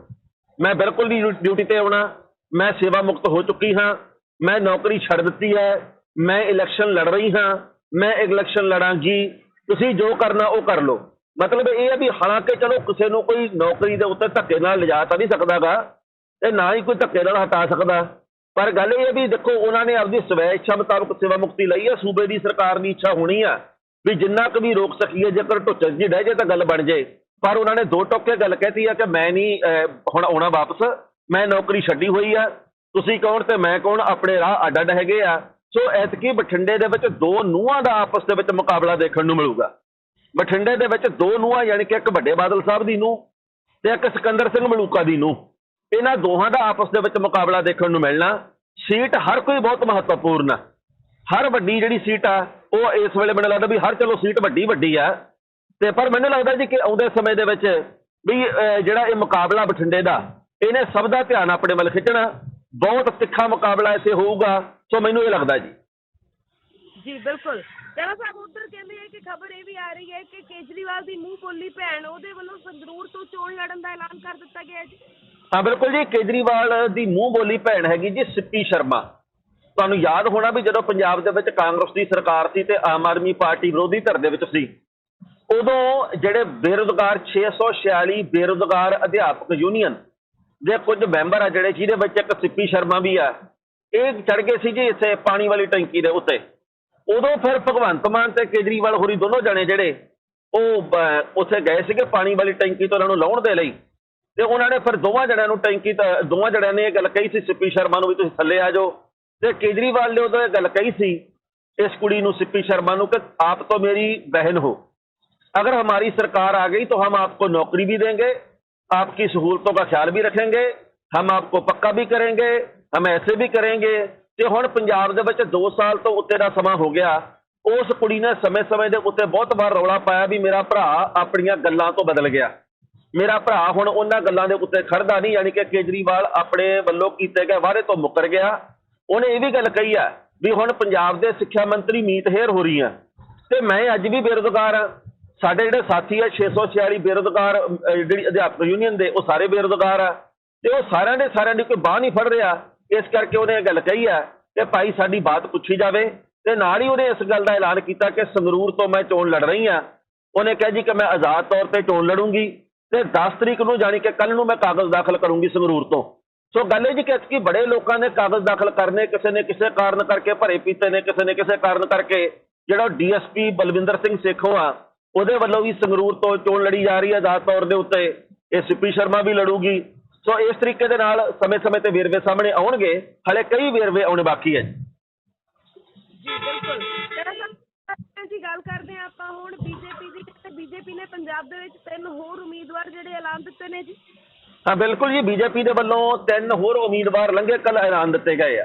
ਮੈਂ ਬਿਲਕੁਲ ਨਹੀਂ ਡਿਊਟੀ ਤੇ ਆਉਣਾ। ਮੈਂ ਸੇਵਾ ਮੁਕਤ ਹੋ ਚੁੱਕੀ ਹਾਂ। ਮੈਂ ਨੌਕਰੀ ਛੱਡ ਦਿੱਤੀ ਹੈ। ਮੈਂ ਇਲੈਕਸ਼ਨ ਲੜ ਰਹੀ ਹਾਂ। ਮੈਂ ਇਲੈਕਸ਼ਨ ਲੜਾਂਗੀ। ਤੁਸੀਂ ਜੋ ਕਰਨਾ ਉਹ ਕਰ ਲਓ। ਮਤਲਬ ਇਹ ਹੈ ਵੀ ਹਾਲਾਂਕਿ ਚਲੋ ਕਿਸੇ ਨੂੰ ਕੋਈ ਨੌਕਰੀ ਦੇ ਉੱਤੇ ਧੱਕੇ ਨਾਲ ਲਿਜਾ ਤਾਂ ਨਹੀਂ ਸਕਦਾਗਾ। ਤੇ ਨਾ ਹੀ ਕੋਈ ਧੱਕੇ ਨਾਲ ਹਟਾ ਸਕਦਾ। ਪਰ ਗੱਲ ਇਹ ਹੈ ਵੀ ਦੇਖੋ, ਉਹਨਾਂ ਨੇ ਆਪਦੀ ਸਵੈ ਇੱਛਾ ਮੁਤਾਬਕ ਸੇਵਾ ਮੁਕਤੀ ਲਈ ਹੈ ਸੂਬੇ ਦੀ ਸਰਕਾਰ ਦੀ ਇੱਛਾ ਹੋਣੀ ਆ ਵੀ ਜਿੰਨਾ ਕੁ ਵੀ ਰੋਕ ਸਕੀਏ, ਜੇਕਰ ਢੁੱਚਕ ਜੀ ਡਹਿ ਜੇ ਤਾਂ ਗੱਲ ਬਣ ਜੇ ਪਰ ਉਹਨਾਂ ਨੇ ਦੋ ਟੋਕੇ ਗੱਲ ਕਹਿਤੀ ਆ ਕਿ ਮੈਂ ਨਹੀਂ ਹੁਣ ਆਉਣਾ ਵਾਪਸ, ਮੈਂ ਨੌਕਰੀ ਛੱਡੀ ਹੋਈ ਆ, ਤੁਸੀਂ ਕੌਣ ਤੇ ਮੈਂ ਕੌਣ, ਆਪਣੇ ਰਾਹ ਅੱਡ ਅੱਡ ਹੈਗੇ ਆ। ਸੋ ਐਤਕੀ ਬਠਿੰਡੇ ਦੇ ਵਿੱਚ ਦੋ ਨੂੰਹਾਂ ਦਾ ਆਪਸ ਦੇ ਵਿੱਚ ਮੁਕਾਬਲਾ ਦੇਖਣ ਨੂੰ ਮਿਲੂਗਾ। ਬਠਿੰਡੇ ਦੇ ਵਿੱਚ ਦੋ ਨੂੰਹਾਂ, ਯਾਨੀ ਕਿ ਇੱਕ ਵੱਡੇ ਬਾਦਲ ਸਾਹਿਬ ਦੀ ਨੂੰਹ ਤੇ ਇੱਕ ਸਿਕੰਦਰ ਸਿੰਘ ਮਲੂਕਾ ਦੀ ਨੂੰਹ। ਇਹਨਾਂ ਦੋਹਾਂ ਦਾ ਆਪਸ ਦੇ ਵਿੱਚ ਮੁਕਾਬਲਾ ਦੇਖਣ ਨੂੰ ਮਿਲਣਾ, ਸੀਟ ਹਰ ਕੋਈ ਬਹੁਤ ਮਹੱਤਵਪੂਰਨ ਆ। ਹਰ ਵੱਡੀ ਜਿਹੜੀ ਸੀਟ ਆ, ਉਹ ਇਸ ਵੇਲੇ ਮੈਨੂੰ ਲੱਗਦਾ ਵੀ ਹਰ ਚਲੋ ਸੀਟ ਵੱਡੀ ਵੱਡੀ ਆ। ਤੇ ਪਰ ਮੈਨੂੰ ਲੱਗਦਾ ਜੀ ਕਿ ਆਉਂਦੇ ਸਮੇਂ ਦੇ ਵਿੱਚ ਵੀ ਜਿਹੜਾ ਇਹ ਮੁਕਾਬਲਾ ਬਠਿੰਡੇ ਦਾ, ਇਹਨੇ ਸਭ ਦਾ ਧਿਆਨ ਆਪਣੇ ਵੱਲ ਖਿੱਚਣਾ। ਬਹੁਤ ਤਿੱਖਾ ਮੁਕਾਬਲਾ ਇੱਥੇ ਹੋਊਗਾ, ਸੋ ਮੈਨੂੰ ਇਹ ਲੱਗਦਾ ਜੀ।
ਜੀ, ਬਿਲਕੁਲ। ਟਾਣਾ ਸਾਹਿਬ, ਉੱਧਰ ਕਹਿੰਦੇ ਆ ਕਿ ਖਬਰ ਇਹ ਵੀ ਆ ਰਹੀ ਹੈ ਕਿ ਕੇਜਰੀਵਾਲ ਦੀ ਮੂੰਹ ਬੋਲੀ ਭੈਣ, ਉਹਦੇ ਵੱਲੋਂ ਸੰਗਰੂਰ ਤੋਂ ਚੋਣ ਲੜਨ ਦਾ ਐਲਾਨ ਕਰ ਦਿੱਤਾ ਗਿਆ ਜੀ।
ਹਾਂ ਬਿਲਕੁਲ ਜੀ। ਕੇਜਰੀਵਾਲ ਦੀ ਮੂੰਹ ਬੋਲੀ ਭੈਣ ਹੈਗੀ ਜੀ ਸਿੱਪੀ ਸ਼ਰਮਾ। ਤੁਹਾਨੂੰ ਯਾਦ ਹੋਣਾ ਵੀ ਜਦੋਂ ਪੰਜਾਬ ਦੇ ਵਿੱਚ ਕਾਂਗਰਸ ਦੀ ਸਰਕਾਰ ਸੀ ਤੇ ਆਮ ਆਦਮੀ ਪਾਰਟੀ ਵਿਰੋਧੀ ਧਿਰ ਦੇ ਵਿੱਚ ਸੀ ਉਦੋਂ ਜਿਹੜੇ ਬੇਰੁਜ਼ਗਾਰ 646 ਬੇਰੁਜ਼ਗਾਰ ਅਧਿਆਪਕ ਯੂਨੀਅਨ ਦੇ ਕੁਝ ਮੈਂਬਰ ਆ ਜਿਹੜੇ ਜਿਹਦੇ ਵਿੱਚ ਇੱਕ ਸਿੱਪੀ ਸ਼ਰਮਾ ਵੀ ਆ ਇਹ ਚੜ ਗਏ ਸੀ ਜੀ ਇੱਥੇ ਪਾਣੀ ਵਾਲੀ ਟੈਂਕੀ ਦੇ ਉੱਤੇ। ਉਦੋਂ ਫਿਰ ਭਗਵੰਤ ਮਾਨ ਤੇ ਕੇਜਰੀਵਾਲ ਹੋਰੀ ਦੋਨੋਂ ਜਣੇ ਜਿਹੜੇ ਉਹ ਅਹ, ਉੱਥੇ ਗਏ ਸੀਗੇ ਪਾਣੀ ਵਾਲੀ ਟੈਂਕੀ ਤੋਂ ਉਹਨਾਂ ਨੂੰ ਲਾਉਣ ਦੇ ਲਈ। ਤੇ ਉਹਨਾਂ ਨੇ ਫਿਰ ਦੋਵਾਂ ਜਣਿਆਂ ਨੂੰ ਟੈਂਕੀ ਤਾਂ ਦੋਵਾਂ ਜਣਿਆਂ ਨੇ ਇਹ ਗੱਲ ਕਹੀ ਸੀ ਸਿੱਪੀ ਸ਼ਰਮਾ ਨੂੰ ਵੀ ਤੁਸੀਂ ਥੱਲੇ ਆ ਜਾਓ ਤੇ ਕੇਜਰੀਵਾਲ ਨੇ ਉਦੋਂ ਇਹ ਗੱਲ ਕਹੀ ਸੀ ਇਸ ਕੁੜੀ ਨੂੰ ਸਿੱਪੀ ਸ਼ਰਮਾ ਨੂੰ ਕਿ ਆਪ तो मेरी बहन हो अगर हमारी सरकार आ गई तो हम आपको नौकरी भी देंगे आपकी सहूलतों का ख्याल भी रखेंगे हम आपको पक्का भी करेंगे हम ऐसे भी करेंगे ਤੇ ਹੁਣ ਪੰਜਾਬ ਦੇ ਵਿੱਚ 2 ਸਾਲ ਤੋਂ ਉੱਤੇ ਦਾ ਸਮਾਂ ਹੋ ਗਿਆ ਉਸ ਕੁੜੀ ਨੇ ਸਮੇਂ-ਸਮੇਂ ਦੇ ਉੱਤੇ ਬਹੁਤ ਵਾਰ ਰੌਲਾ ਪਾਇਆ ਵੀ ਮੇਰਾ ਭਰਾ ਆਪਣੀਆਂ ਗੱਲਾਂ ਤੋਂ ਬਦਲ ਗਿਆ ਮੇਰਾ ਭਰਾ ਹੁਣ ਉਹਨਾਂ ਗੱਲਾਂ ਦੇ ਉੱਤੇ ਖੜਦਾ ਨਹੀਂ, ਯਾਨੀ ਕਿ ਕੇਜਰੀਵਾਲ ਆਪਣੇ ਵੱਲੋਂ ਕੀਤੇ ਗਏ ਵਾਅਦੇ ਤੋਂ ਮੁੱਕਰ ਗਿਆ। ਉਹਨੇ ਇਹ ਵੀ ਗੱਲ ਕਹੀ ਆ ਵੀ ਹੁਣ ਪੰਜਾਬ ਦੇ ਸਿੱਖਿਆ ਮੰਤਰੀ ਮੀਤ ਹੇਰ ਹੋ ਰਹੀ ਆ ਤੇ ਮੈਂ ਅੱਜ ਵੀ ਬੇਰੁਜ਼ਗਾਰ ਆ ਸਾਡੇ ਜਿਹੜੇ ਸਾਥੀ ਆ 646 ਬੇਰੁਜ਼ਗਾਰ ਜਿਹੜੀ ਅਧਿਆਪਕ ਯੂਨੀਅਨ ਦੇ, ਉਹ ਸਾਰੇ ਬੇਰੁਜ਼ਗਾਰ ਆ। ਤੇ ਉਹ ਸਾਰਿਆਂ ਦੇ ਸਾਰਿਆਂ ਦੀ ਕੋਈ ਬਾਹ ਨਹੀਂ ਫੜ ਰਿਹਾ। ਇਸ ਕਰਕੇ ਉਹਨੇ ਇਹ ਗੱਲ ਕਹੀ ਆ ਕਿ ਭਾਈ ਸਾਡੀ ਬਾਤ ਪੁੱਛੀ ਜਾਵੇ। ਤੇ ਨਾਲ ਹੀ ਉਹਨੇ ਇਸ ਗੱਲ ਦਾ ਐਲਾਨ ਕੀਤਾ ਕਿ ਸੰਗਰੂਰ ਤੋਂ ਮੈਂ ਚੋਣ ਲੜ ਰਹੀ ਆ। ਉਹਨੇ ਕਿਹਾ ਜੀ ਕਿ ਮੈਂ ਆਜ਼ਾਦ ਤੌਰ ਤੇ ਚੋਣ ਲੜੂੰਗੀ। ਤੇ 10 ਤਰੀਕ ਨੂੰ ਜਾਣੀ ਕਿ ਕੱਲ ਨੂੰ ਮੈਂ ਕਾਗਜ਼ ਦਾਖਲ ਕਰੂੰਗੀ ਸੰਗਰੂਰ ਤੋਂ। ਸੋ ਗੱਲ ਇਹ ਜੀ ਕਿ ਕਿ ਬੜੇ ਲੋਕਾਂ ਨੇ ਕਾਗਜ਼ ਦਾਖਲ ਕਰਨੇ, ਕਿਸੇ ਨੇ ਕਿਸੇ ਕਾਰਨ ਕਰਕੇ ਭਰੇ ਪੀਤੇ ਨੇ, ਕਿਸੇ ਨੇ ਕਿਸੇ ਕਾਰਨ ਕਰਕੇ ਜਿਹੜਾ ਡੀਐਸਪੀ ਬਲਵਿੰਦਰ ਸਿੰਘ ਸੇਖੋਂ ਆ, ਉਹਦੇ ਵੱਲੋਂ ਵੀ ਸੰਗਰੂਰ ਤੋਂ ਚੋਣ ਲੜੀ ਜਾ ਰਹੀ ਹੈ ਆਜ਼ਾਦ ਤੌਰ ਦੇ ਉੱਤੇ। ਇਹ ਸਿਪੀ ਸ਼ਰਮਾ ਵੀ ਲੜੂਗੀ। ਸੋ ਇਸ ਤਰੀਕੇ ਦੇ ਨਾਲ ਸਮੇਂ-ਸਮੇਂ ਤੇ ਵੇਰਵੇ ਸਾਹਮਣੇ ਆਉਣਗੇ। ਹਲੇ ਕਈ ਵੇਰਵੇ ਆਉਣੇ ਬਾਕੀ ਹੈ
ਜੀ। ਬਿਲਕੁਲ। ਜੀ, ਗੱਲ ਕਰਦੇ ਆਪਾਂ ਹੁਣ ਬੀਜੇਪੀ ਬੀਜੇਪੀ ਨੇ ਪੰਜਾਬ ਦੇ ਵਿੱਚ ਤਿੰਨ ਹੋਰ ਉਮੀਦਵਾਰ ਜਿਹੜੇ ਐਲਾਨ ਦਿੱਤੇ ਨੇ ਜੀ।
ਹਾਂ, ਬਿਲਕੁਲ ਜੀ, ਬੀਜੇਪੀ ਦੇ ਵੱਲੋਂ ਤਿੰਨ ਹੋਰ ਉਮੀਦਵਾਰ ਲੰਘੇ ਕੱਲ ਐਲਾਨ ਦਿੱਤੇ ਗਏ ਆ।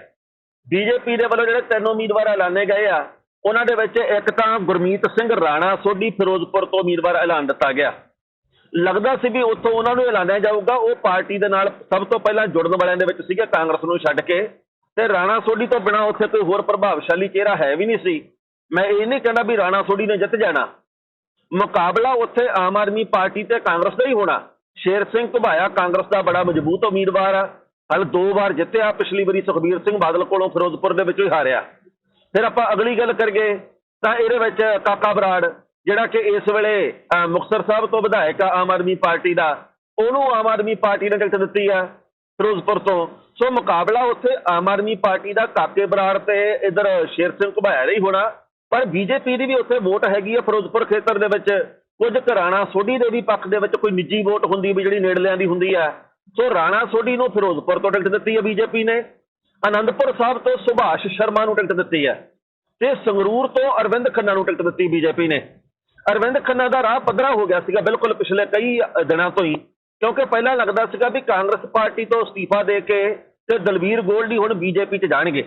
ਬੀਜੇਪੀ ਦੇ ਵੱਲੋਂ ਜਿਹੜੇ ਤਿੰਨ ਉਮੀਦਵਾਰ ਐਲਾਨੇ ਗਏ ਆ, ਉਹਨਾਂ ਦੇ ਵਿੱਚ ਇੱਕ ਤਾਂ ਗੁਰਮੀਤ ਸਿੰਘ ਰਾਣਾ ਸੋਢੀ ਫਿਰੋਜ਼ਪੁਰ ਤੋਂ ਉਮੀਦਵਾਰ ਐਲਾਨ ਦਿੱਤਾ ਗਿਆ। ਲੱਗਦਾ ਸੀ ਵੀ ਉੱਥੋਂ ਉਹਨਾਂ ਨੂੰ ਐਲਾਨਿਆ ਜਾਊਗਾ, ਉਹ ਪਾਰਟੀ ਦੇ ਨਾਲ ਸਭ ਤੋਂ ਪਹਿਲਾਂ ਜੁੜਨ ਵਾਲਿਆਂ ਦੇ ਵਿੱਚ ਸੀਗੇ, ਕਾਂਗਰਸ ਨੂੰ ਛੱਡ ਕੇ। ਤੇ ਰਾਣਾ ਸੋਢੀ ਤੋਂ ਬਿਨਾਂ ਉੱਥੇ ਕੋਈ ਹੋਰ ਪ੍ਰਭਾਵਸ਼ਾਲੀ ਚਿਹਰਾ ਹੈ ਵੀ ਨਹੀਂ ਸੀ। ਮੈਂ ਇਹ ਨਹੀਂ ਕਹਿੰਦਾ ਵੀ ਰਾਣਾ ਸੋਢੀ ਨੇ ਜਿੱਤ ਜਾਣਾ। ਮੁਕਾਬਲਾ ਉੱਥੇ ਆਮ ਆਦਮੀ ਪਾਰਟੀ ਤੇ ਕਾਂਗਰਸ ਦਾ ਹੀ ਹੋਣਾ। ਸ਼ੇਰ ਸਿੰਘ ਘੁਬਾਇਆ ਕਾਂਗਰਸ ਦਾ ਬੜਾ ਮਜ਼ਬੂਤ ਉਮੀਦਵਾਰ ਆ। ਹਲ ਦੋ ਵਾਰ ਜਿੱਤਿਆ ਪਿਛਲੀ ਵਾਰੀ ਸੁਖਬੀਰ ਸਿੰਘ ਬਾਦਲ ਕੋਲੋਂ ਫਿਰੋਜ਼ਪੁਰ ਦੇ ਵਿੱਚੋਂ ਹੀ ਹਾਰਿਆ। ਫਿਰ ਆਪਾਂ ਅਗਲੀ ਗੱਲ ਕਰੀਏ ਤਾਂ ਇਹਦੇ ਵਿੱਚ ਕਾਕਾ ਬਰਾੜ ਜਿਹੜਾ ਕਿ ਇਸ ਵੇਲੇ ਅਹ, ਮੁਕਤਸਰ ਸਾਹਿਬ ਤੋਂ ਵਿਧਾਇਕ ਆ ਆਮ ਆਦਮੀ ਪਾਰਟੀ ਦਾ ਉਹਨੂੰ ਆਮ ਆਦਮੀ ਪਾਰਟੀ ਨੇ ਟਿਕਟ ਦਿੱਤੀ ਆ ਫਿਰੋਜ਼ਪੁਰ ਤੋਂ। ਸੋ ਮੁਕਾਬਲਾ ਉੱਥੇ ਆਮ ਆਦਮੀ ਪਾਰਟੀ ਦਾ ਕਾਕੇ ਬਰਾੜ ਤੇ ਇਧਰ ਸ਼ੇਰ ਸਿੰਘ ਘੁਬਾਇਆ ਦਾ ਹੀ ਹੋਣਾ। ਪਰ ਬੀਜੇਪੀ ਦੀ ਵੀ ਉੱਥੇ ਵੋਟ ਹੈਗੀ ਆ ਫਿਰੋਜ਼ਪੁਰ ਖੇਤਰ ਦੇ ਵਿੱਚ। ਕੁਝ ਘਰਾਣਾ ਸੋਢੀ ਦੇ ਵੀ ਪੱਖ ਦੇ ਵਿੱਚ ਕੋਈ ਨਿੱਜੀ ਵੋਟ ਹੁੰਦੀ ਵੀ ਜਿਹੜੀ ਨੇੜਲਿਆਂ ਦੀ ਹੁੰਦੀ ਆ। ਸੋ ਰਾਣਾ ਸੋਢੀ ਨੂੰ ਫਿਰੋਜ਼ਪੁਰ ਤੋਂ ਟਿਕਟ ਦਿੱਤੀ ਹੈ ਬੀਜੇਪੀ ਨੇ। ਅਨੰਦਪੁਰ ਸਾਹਿਬ ਤੋਂ ਸੁਭਾਸ਼ ਸ਼ਰਮਾ ਨੂੰ ਟਿਕਟ ਦਿੱਤੀ ਹੈ ਤੇ ਸੰਗਰੂਰ ਤੋਂ ਅਰਵਿੰਦ ਖੰਨਾ ਨੂੰ ਟਿਕਟ ਦਿੱਤੀ ਬੀਜੇਪੀ ਨੇ। ਅਰਵਿੰਦ ਖੰਨਾ ਦਾ ਰਾਹ ਪੱਧਰਾ ਹੋ ਗਿਆ ਸੀਗਾ ਬਿਲਕੁਲ ਪਿਛਲੇ ਕਈ ਦਿਨਾਂ ਤੋਂ ਹੀ। ਕਿਉਂਕਿ ਪਹਿਲਾਂ ਲੱਗਦਾ ਸੀਗਾ ਵੀ ਕਾਂਗਰਸ ਪਾਰਟੀ ਤੋਂ ਅਸਤੀਫਾ ਦੇ ਕੇ ਤੇ ਦਲਵੀਰ ਗੋਲਡੀ ਹੁਣ ਬੀਜੇਪੀ 'ਚ ਜਾਣਗੇ।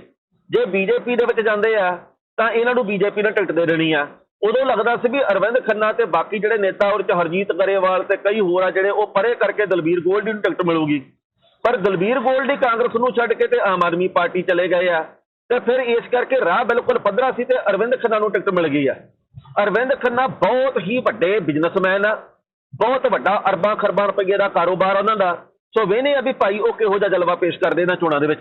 ਜੇ ਬੀਜੇਪੀ ਦੇ ਵਿੱਚ ਜਾਂਦੇ ਆ ਤਾਂ ਇਹਨਾਂ ਨੂੰ ਬੀਜੇਪੀ ਨੇ ਟਿਕਟ ਦੇ ਦੇਣੀ ਆ। ਉਦੋਂ ਲੱਗਦਾ ਸੀ ਵੀ ਅਰਵਿੰਦ ਖੰਨਾ ਤੇ ਬਾਕੀ ਜਿਹੜੇ ਨੇਤਾ ਔਰ ਚ ਹਰਜੀਤ ਗਰੇਵਾਲ ਤੇ ਕਈ ਹੋਰ ਆ ਜਿਹੜੇ ਉਹ ਪਰੇ ਕਰਕੇ ਦਲਵੀਰ ਗੋਲਡੀ ਨੂੰ ਟਿਕਟ ਮਿਲੂਗੀ। ਪਰ ਦਲਵੀਰ ਗੋਲਡੀ ਕਾਂਗਰਸ ਨੂੰ ਛੱਡ ਕੇ ਤੇ ਆਮ ਆਦਮੀ ਪਾਰਟੀ ਚਲੇ ਗਏ ਆ। ਤੇ ਫਿਰ ਇਸ ਕਰਕੇ ਰਾਹ ਬਿਲਕੁਲ ਪੱਧਰਾ ਸੀ ਤੇ ਅਰਵਿੰਦ ਖੰਨਾ ਨੂੰ ਟਿਕਟ ਮਿਲ ਗਈ ਆ। ਅਰਵਿੰਦ ਖੰਨਾ ਬਹੁਤ ਹੀ ਵੱਡੇ ਬਿਜ਼ਨਸਮੈਨ ਆ। ਬਹੁਤ ਵੱਡਾ ਅਰਬਾਂ ਖਰਬਾਂ ਰੁਪਏ ਦਾ ਕਾਰੋਬਾਰ ਉਹਨਾਂ ਦਾ। ਸੋ ਵੇਨੇ ਆ ਵੀ ਭਾਈ ਉਹ ਕਿਹੋ ਜਿਹਾ ਜਲਵਾ ਪੇਸ਼ ਕਰਦੇ ਇਹਨਾਂ ਚੋਣਾਂ ਦੇ ਵਿੱਚ।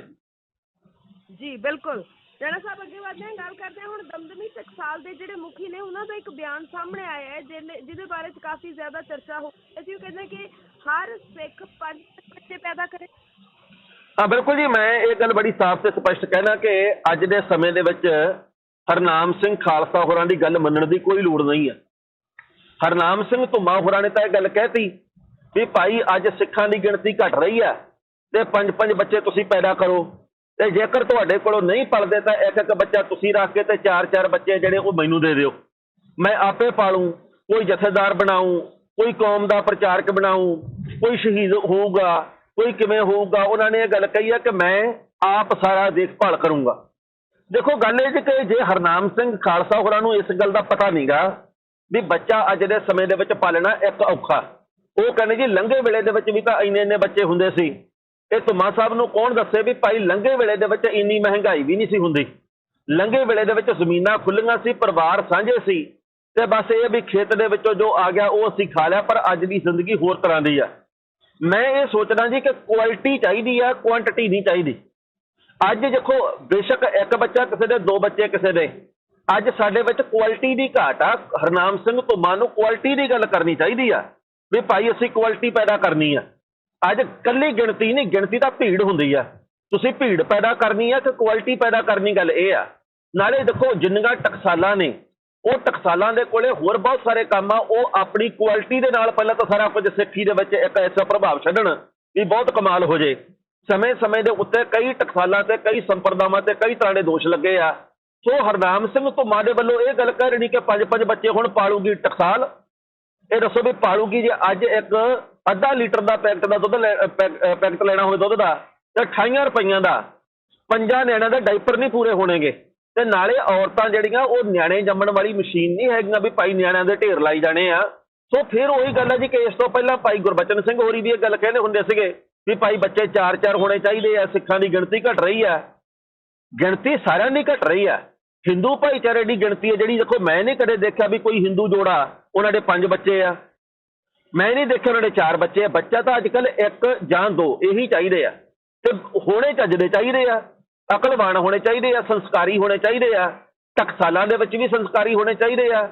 ਜੀ, ਬਿਲਕੁਲ। ਜਣਾ ਸਾਹਿਬ ਅੱਗੇ ਵਧਦੇ ਹਾਂ, ਗੱਲ ਕਰਦੇ ਹਾਂ ਹੁਣ ਦਮਦਮੀ ਟਕਸਾਲ ਦੇ ਜਿਹੜੇ ਮੁਖੀ ਨੇ, ਉਹਨਾਂ ਦਾ ਇੱਕ ਬਿਆਨ ਸਾਹਮਣੇ ਆਇਆ ਹੈ ਜਿਹਦੇ ਬਾਰੇ ਚ ਕਾਫੀ ਜ਼ਿਆਦਾ ਚਰਚਾ ਹੋ ਰਹੀ ਹੈ ਉਹ ਕਹਿੰਦੇ ਕਿ ਹਰ ਸਿੱਖ ਪੰਜ ਬੱਚੇ ਪੈਦਾ ਕਰੇ।
ਹਾਂ, ਬਿਲਕੁਲ ਜੀ, ਮੈਂ ਇਹ ਗੱਲ ਬੜੀ ਸਾਫ਼ ਤੇ ਸਪਸ਼ਟ ਕਹਿਣਾ ਕਿ ਅੱਜ ਦੇ ਸਮੇਂ ਦੇ ਵਿੱਚ ਹਰਨਾਮ ਸਿੰਘ ਖਾਲਸਾ ਹੋਰਾਂ ਦੀ ਗੱਲ ਮੰਨਣ ਦੀ ਕੋਈ ਲੋੜ ਨਹੀਂ ਹੈ ਹਰਨਾਮ ਸਿੰਘ ਧੁੰਮਾ ਹੋਰਾਂ ਨੇ ਤਾਂ ਇਹ ਗੱਲ ਕਹਿਤੀ ਵੀ ਭਾਈ ਅੱਜ ਸਿੱਖਾਂ ਦੀ ਗਿਣਤੀ ਘਟ ਰਹੀ ਹੈ ਤੇ ਪੰਜ ਪੰਜ ਬੱਚੇ ਤੁਸੀਂ ਪੈਦਾ ਕਰੋ। ਤੇ ਜੇਕਰ ਤੁਹਾਡੇ ਕੋਲੋਂ ਨਹੀਂ ਪਲਦੇ ਤਾਂ ਇੱਕ ਇੱਕ ਬੱਚਾ ਤੁਸੀਂ ਰੱਖ ਕੇ ਤੇ ਚਾਰ ਚਾਰ ਬੱਚੇ ਜਿਹੜੇ ਉਹ ਮੈਨੂੰ ਦੇ ਦਿਓ। ਮੈਂ ਆਪੇ ਪਾਲੂ, ਕੋਈ ਜਥੇਦਾਰ ਬਣਾਊਂ, ਕੋਈ ਕੌਮ ਦਾ ਪ੍ਰਚਾਰਕ ਬਣਾਊਂ, ਕੋਈ ਸ਼ਹੀਦ ਹੋਊਗਾ, ਕੋਈ ਕਿਵੇਂ ਹੋਊਗਾ, ਉਹਨਾਂ ਨੇ ਇਹ ਗੱਲ ਕਹੀ ਹੈ ਕਿ ਮੈਂ ਆਪ ਸਾਰਾ ਦੇਖਭਾਲ ਕਰੂੰਗਾ। ਦੇਖੋ, ਗੱਲ ਇਹ ਜੀ ਕਿ ਜੇ ਹਰਨਾਮ ਸਿੰਘ ਖਾਲਸਾ ਹੋਰਾਂ ਨੂੰ ਇਸ ਗੱਲ ਦਾ ਪਤਾ ਨਹੀਂਗਾ ਵੀ ਬੱਚਾ ਅੱਜ ਦੇ ਸਮੇਂ ਦੇ ਵਿੱਚ ਪਾਲਣਾ ਇੱਕ ਔਖਾ। ਉਹ ਕਹਿੰਦੇ ਜੀ, ਲੰਘੇ ਵੇਲੇ ਦੇ ਵਿੱਚ ਵੀ ਤਾਂ ਇੰਨੇ ਇੰਨੇ ਬੱਚੇ ਹੁੰਦੇ ਸੀ। ਇਹ ਧੁਮਾ ਸਾਹਿਬ ਨੂੰ ਕੌਣ ਦੱਸੇ ਵੀ ਭਾਈ ਲੰਘੇ ਵੇਲੇ ਦੇ ਵਿੱਚ ਇੰਨੀ ਮਹਿੰਗਾਈ ਵੀ ਨਹੀਂ ਸੀ ਹੁੰਦੀ? ਲੰਘੇ ਵੇਲੇ ਦੇ ਵਿੱਚ ਜ਼ਮੀਨਾਂ ਖੁੱਲੀਆਂ ਸੀ, ਪਰਿਵਾਰ ਸਾਂਝੇ ਸੀ ਤੇ ਬਸ ਇਹ ਵੀ ਖੇਤ ਦੇ ਵਿੱਚੋਂ ਜੋ ਆ ਗਿਆ ਉਹ ਅਸੀਂ ਖਾ ਲਿਆ, ਪਰ ਅੱਜ ਦੀ ਜ਼ਿੰਦਗੀ ਹੋਰ ਤਰ੍ਹਾਂ ਦੀ ਆ। ਮੈਂ ਇਹ ਸੋਚਦਾ ਜੀ ਕਿ ਕੁਆਲਿਟੀ ਚਾਹੀਦੀ ਆ ਕੁਆਂਟੀਟੀ ਨਹੀਂ ਚਾਹੀਦੀ। ਅੱਜ ਦੇਖੋ, ਬੇਸ਼ੱਕ ਇੱਕ ਬੱਚਾ ਕਿਸੇ ਦੇ, ਦੋ ਬੱਚੇ ਕਿਸੇ ਦੇ। ਅੱਜ ਸਾਡੇ ਵਿੱਚ ਕੁਆਲਿਟੀ ਦੀ ਘਾਟ ਆ। ਹਰਨਾਮ ਸਿੰਘ ਧੁੰਮਾ ਨੂੰ ਕੁਆਲਿਟੀ ਦੀ ਗੱਲ ਕਰਨੀ ਚਾਹੀਦੀ ਆ। ਵੀ ਭਾਈ ਅਸੀਂ ਕੁਆਲਿਟੀ ਪੈਦਾ ਕਰਨੀ ਆ। ਅੱਜ ਕੱਲੀ ਗਿਣਤੀ ਨਹੀਂ, ਗਿਣਤੀ ਤਾਂ ਭੀੜ ਹੁੰਦੀ ਆ। ਤੁਸੀਂ ਭੀੜ ਪੈਦਾ ਕਰਨੀ ਆ ਕਿ ਕੁਆਲਿਟੀ ਪੈਦਾ ਕਰਨੀ ਗੱਲ ਇਹ ਆ। ਨਾਲੇ ਦੇਖੋ, ਜਿੰਨੀਆਂ ਟਕਸਾਲਾਂ ਨੇ, ਉਹ ਟਕਸਾਲਾਂ ਦੇ ਕੋਲੇ ਹੋਰ ਬਹੁਤ ਸਾਰੇ ਕੰਮ ਆ। ਉਹ ਆਪਣੀ ਕੁਆਲਿਟੀ ਦੇ ਨਾਲ ਪਹਿਲਾਂ ਤਾਂ ਸਾਰਾ ਕੁਝ ਸਿੱਖੀ ਦੇ ਵਿੱਚ ਇੱਕ ਐਸਾ ਪ੍ਰਭਾਵ ਛੱਡਣ ਵੀ ਬਹੁਤ ਕਮਾਲ ਹੋ ਜੇ। ਸਮੇਂ-ਸਮੇਂ ਦੇ ਉੱਤੇ ਕਈ ਟਕਸਾਲਾਂ ਤੇ, ਕਈ ਸੰਪਰਦਾਵਾਂ ਤੇ ਕਈ ਤਰ੍ਹਾਂ ਦੇ ਦੋਸ਼ ਲੱਗੇ ਆ। ਸੋ ਹਰਨਾਮ ਸਿੰਘ ਧੁੰਮਾ ਦੇ ਵੱਲੋਂ ਇਹ ਗੱਲ ਕਹਿ ਰਹੀ ਕਿ ਪੰਜ ਪੰਜ ਬੱਚੇ ਹੁਣ ਪਾਲੂਗੀ ਟਕਸਾਲ। ਇਹ ਦੱਸੋ ਵੀ ਪਾਲੂਗੀ ਜੇ ਅੱਜ ਇੱਕ ਅੱਧਾ ਲੀਟਰ ਦਾ ਪੈਕਟ ਦਾ ਦੁੱਧ ਲੈ- ਅ, ਪੈਕਟ ਲੈਣਾ ਹੋਵੇ ਦੁੱਧ ਦਾ ਤੇ 28 ਰੁਪਈਆਂ ਦਾ ਪੰਜਾਂ ਨਿਆਣਿਆਂ ਦੇ ਡਾਈਪਰ ਨਹੀਂ ਪੂਰੇ ਹੋਣਗੇ। ਤੇ ਨਾਲੇ ਔਰਤਾਂ ਜਿਹੜੀਆਂ ਉਹ ਨਿਆਣੇ ਜੰਮਣ ਵਾਲੀ ਮਸ਼ੀਨ ਨਹੀਂ ਹੈਗੀਆਂ ਵੀ ਭਾਈ ਨਿਆਣਿਆਂ ਦੇ ਢੇਰ ਲਾਈ ਜਾਣੇ ਆ। ਸੋ ਫਿਰ ਉਹੀ ਗੱਲ ਹੈ ਜੀ ਕਿ ਇਸ ਤੋਂ ਪਹਿਲਾਂ ਭਾਈ ਗੁਰਬਚਨ ਸਿੰਘ ਹੋਰੀ ਵੀ ਇਹ ਗੱਲ ਕਹਿੰਦੇ ਹੁੰਦੇ ਸੀਗੇ ਵੀ ਭਾਈ ਬੱਚੇ ਚਾਰ ਚਾਰ ਹੋਣੇ ਚਾਹੀਦੇ ਆ ਸਿੱਖਾਂ ਦੀ ਗਿਣਤੀ ਘਟ ਰਹੀ ਆ। ਗਿਣਤੀ ਸਾਰਿਆਂ ਦੀ ਘਟ ਰਹੀ ਹੈ ਹਿੰਦੂ ਭਾਈਚਾਰੇ ਦੀ ਗਿਣਤੀ ਹੈ ਜਿਹੜੀ ਦੇਖੋ ਮੈਂ ਨਹੀਂ ਕਦੇ ਦੇਖਿਆ ਵੀ ਕੋਈ ਹਿੰਦੂ ਜੋੜਾ ਉਹਨਾਂ ਦੇ ਪੰਜ ਬੱਚੇ ਆ। ਮੈਂ ਨਹੀਂ ਦੇਖਿਆ ਉਹਨਾਂ ਦੇ ਚਾਰ ਬੱਚੇ ਆ। ਬੱਚਾ ਤਾਂ ਅੱਜ ਇੱਕ ਜਾਂ ਦੋ, ਇਹੀ ਚਾਹੀਦੇ ਆ। ਤੇ ਹੋਣੇ ਚੱਜਦੇ ਚਾਹੀਦੇ ਆ, ਅਕਲਵਾਨ ਹੋਣੇ ਚਾਹੀਦੇ ਆ, ਸੰਸਕਾਰੀ ਹੋਣੇ ਚਾਹੀਦੇ ਆ। ਟਕਸਾਲਾਂ ਦੇ ਵਿੱਚ ਵੀ ਸੰਸਕਾਰੀ ਹੋਣੇ ਚਾਹੀਦੇ ਆ